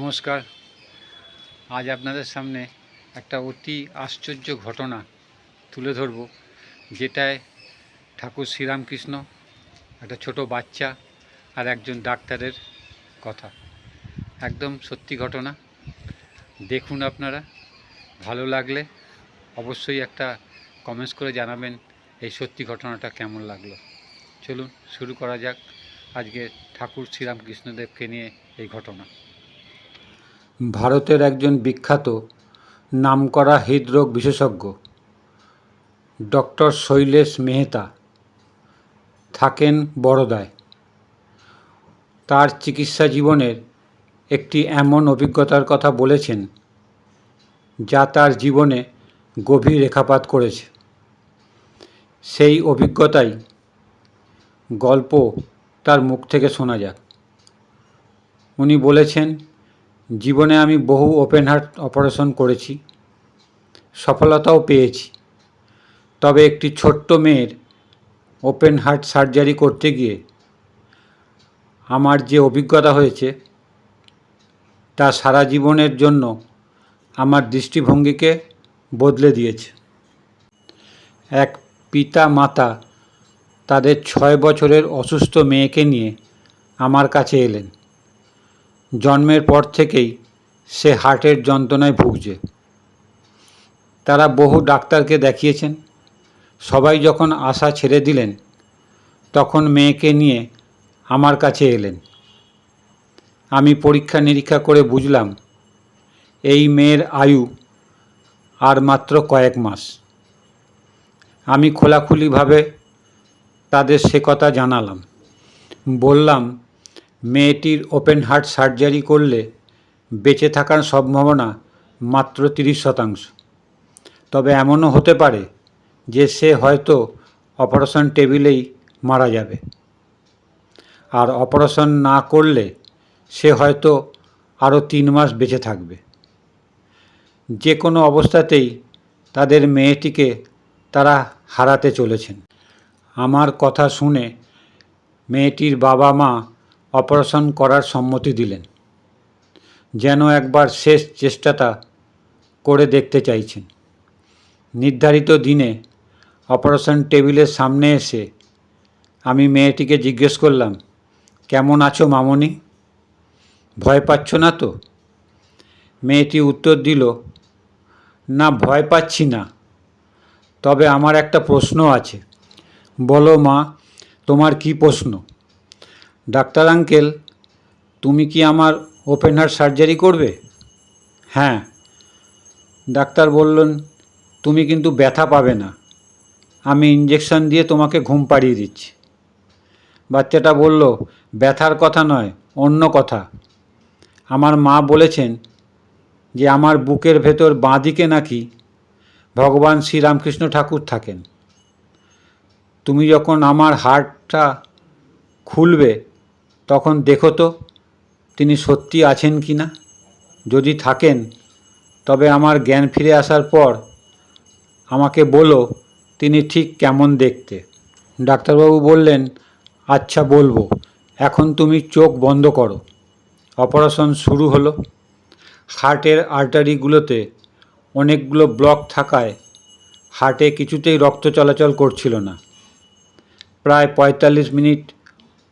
নমস্কার। আজ আপনাদের সামনে একটা অতি আশ্চর্য ঘটনা তুলে ধরব, যেটায় ঠাকুর শ্রীরামকৃষ্ণ, একটা ছোট বাচ্চা আর একজন ডাক্তারের কথা। একদম সত্যি ঘটনা। দেখুন আপনারা, ভালো লাগলে অবশ্যই একটা কমেন্টস করে জানাবেন এই সত্যি ঘটনাটা কেমন লাগল। চলুন শুরু করা যাক আজকে ঠাকুর শ্রীরামকৃষ্ণদেবকে নিয়ে এই ঘটনা। ভারতের একজন বিখ্যাত নামকরা হৃদরোগ বিশেষজ্ঞ, ডক্টর শৈলেশ মেহতা, থাকেন বড়দায় তার চিকিৎসা জীবনের একটি এমন অভিজ্ঞতার কথা বলেছেন, যা তার জীবনে গভীর রেখাপাত করেছে। সেই অভিজ্ঞতাই গল্প তার মুখ থেকে শোনা যাক। উনি বলেছেন জীবনে আমি বহু ওপেন হার্ট অপারেশন করেছি, সফলতাও পেয়েছি। তবে একটি ছোট্ট মেয়ের ওপেন হার্ট সার্জারি করতে গিয়ে আমার যে অভিজ্ঞতা হয়েছে, তা সারা জীবনের জন্য আমার দৃষ্টিভঙ্গিকে বদলে দিয়েছে। এক পিতা মাতা তাদের ছয় বছরের অসুস্থ মেয়েকে নিয়ে আমার কাছে এলেন। জন্মের পর থেকেই সে হার্টের যন্ত্রণায় ভুগছে। তারা বহু ডাক্তারকে দেখিয়েছেন। সবাই যখন আশা ছেড়ে দিলেন, তখন মেয়েকে নিয়ে আমার কাছে এলেন। আমি পরীক্ষা নিরীক্ষা করে বুঝলাম, এই মেয়ের আয়ু আর মাত্র কয়েক মাস। আমি খোলাখুলিভাবে তাদের সে কথা জানালাম। বললাম মেয়েটির ওপেন হার্ট সার্জারি করলে বেঁচে থাকার সম্ভাবনা মাত্র তিরিশ শতাংশ। তবে এমনও হতে পারে যে সে হয়তো অপারেশন টেবিলেই মারা যাবে। আর অপারেশন না করলে সে হয়তো আরও তিন মাস বেঁচে থাকবে। যে কোনো অবস্থাতেই তাদের মেয়েটিকে তারা হারাতে চলেছেন। আমার কথা শুনে মেয়েটির বাবা মা অপারেশন করার সম্মতি দিলেন, যেন একবার শেষ চেষ্টাটা করে দেখতে চাইছেন। নির্ধারিত দিনে অপারেশন টেবিলের সামনে এসে আমি মেয়েটিকে জিজ্ঞেস করলাম, কেমন আছো মামনি? ভয় পাচ্ছ না তো? মেয়েটি উত্তর দিল, না, ভয় পাচ্ছি না। তবে আমার একটা প্রশ্ন আছে। বলো মা, তোমার কি প্রশ্ন? ডাক্তার আঙ্কেল, তুমি কি আমার ওপেন হার্ট সার্জারি করবে? হ্যাঁ। ডাক্তার বললেন, তুমি কিন্তু ব্যথা পাবে না। আমি ইঞ্জেকশন দিয়ে তোমাকে ঘুম পাড়িয়ে দিচ্ছি। বাচ্চাটা বলল, ব্যথার কথা নয়, অন্য কথা। আমার মা বলেছেন যে, আমার বুকের ভেতর বাঁদিকে নাকি ভগবান শ্রীরামকৃষ্ণ ঠাকুর থাকেন। তুমি যখন আমার হার্টটা খুলবে তখন দেখো তো, তিনি সত্যি আছেন কি না? যদি থাকেন, তবে আমার জ্ঞান ফিরে আসার পর আমাকে বলো তিনি ঠিক কেমন দেখতে। ডাক্তারবাবু বললেন আচ্ছা বলব, এখন তুমি চোখ বন্ধ করো। অপারেশন শুরু হলো। হার্টের আর্টারিগুলোতে অনেকগুলো ব্লক থাকায় হার্টে কিছুতেই রক্ত চলাচল করছিল না। প্রায় পঁয়তাল্লিশ মিনিট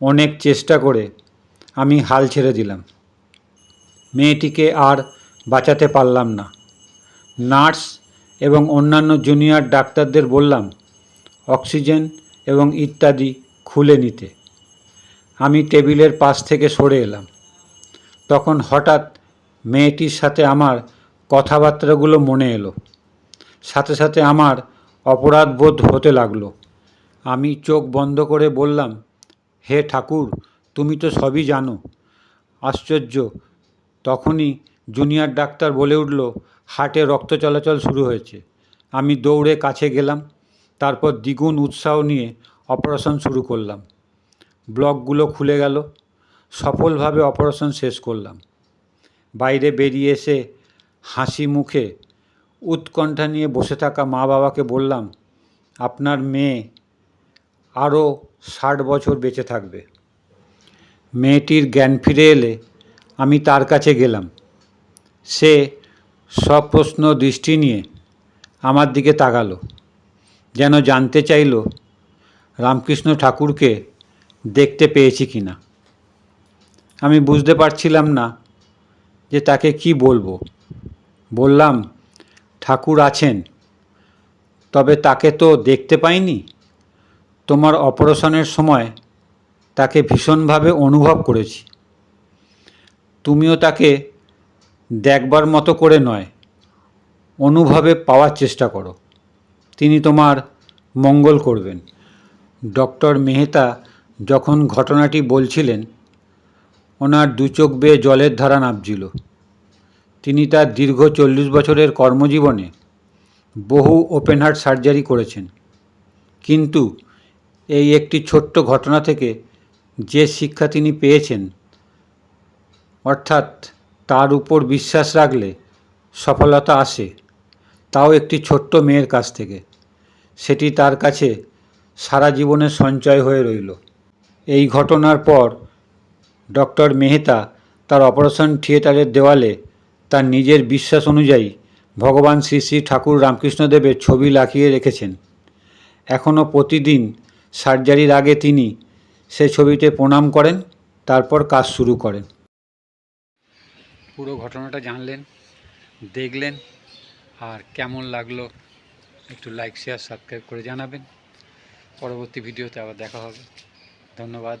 অনেক চেষ্টা করে আমি হাল ছেড়ে দিলাম। মেয়েটিকে আর বাঁচাতে পারলাম না। নার্স এবং অন্যান্য জুনিয়র ডাক্তারদের বললাম, অক্সিজেন এবং ইত্যাদি খুলে নিতে। আমি টেবিলের পাশ থেকে সরে এলাম। তখন হঠাৎ মেয়েটির সাথে আমার কথাবার্তাগুলো মনে এলো। সাথে সাথে আমার অপরাধ বোধ হতে লাগল। আমি চোখ বন্ধ করে বললাম হে ঠাকুর, তুমি তো সবই জানো। আশ্চর্য, তখনই জুনিয়র ডাক্তার বলে উঠল হার্টে রক্ত চলাচল শুরু হয়েছে। আমি দৌড়ে কাছে গেলাম, তারপর দ্বিগুণ উৎসাহ নিয়ে অপারেশন শুরু করলাম। ব্লকগুলো খুলে গেল, সফলভাবে অপারেশন শেষ করলাম। বাইরে বেরিয়ে এসে হাসি মুখে উৎকণ্ঠা নিয়ে বসে থাকা মা বাবাকে বললাম, আপনার মেয়ে আরও ষাট বছর বেঁচে থাকবে। মেয়েটির জ্ঞান ফিরে এলে আমি তার কাছে গেলাম। সে সব প্রশ্ন দৃষ্টি নিয়ে আমার দিকে তাকালো, যেন জানতে চাইল, রামকৃষ্ণ ঠাকুরকে দেখতে পেয়েছি কি না আমি বুঝতে পারছিলাম না যে তাকে কি বলব। বললাম, ঠাকুর আছেন, তবে তাকে তো দেখতে পাইনি? তোমার অপারেশনের সময় তাকে ভীষণভাবে অনুভব করেছি। তুমিও তাকে দেখবার মতো করে নয়, অনুভবে পাওয়ার চেষ্টা করো। তিনি তোমার মঙ্গল করবেন। ডক্টর মেহতা যখন ঘটনাটি বলছিলেন, ওনার দু চোখ বেয়ে জলের ধারা নামছিল তিনি তার দীর্ঘ চল্লিশ বছরের কর্মজীবনে বহু ওপেন হার্ট সার্জারি করেছেন। কিন্তু এই একটি ছোট্ট ঘটনা থেকে যে শিক্ষা তিনি পেয়েছেন, অর্থাৎ তার উপর বিশ্বাস রাখলে সফলতা আসে, তাও একটি ছোট্ট মেয়ের কাছ থেকে। সেটি তার কাছে সারা জীবনের সঞ্চয় হয়ে রইল। এই ঘটনার পর ডক্টর মেহতা তার অপারেশন থিয়েটারের দেওয়ালে তার নিজের বিশ্বাস অনুযায়ী ভগবান শ্রী শ্রী ঠাকুর রামকৃষ্ণদেবের ছবি লাখিয়ে রেখেছেন। এখনও প্রতিদিন সার্জারির আগে তিনি সে ছবিতে প্রণাম করেন, তারপর কাজ শুরু করেন। পুরো ঘটনাটা জানলেন, দেখলেন, আর কেমন লাগল একটু লাইক শেয়ার সাবস্ক্রাইব করে জানাবেন। পরবর্তী ভিডিওতে আবার দেখা হবে। ধন্যবাদ।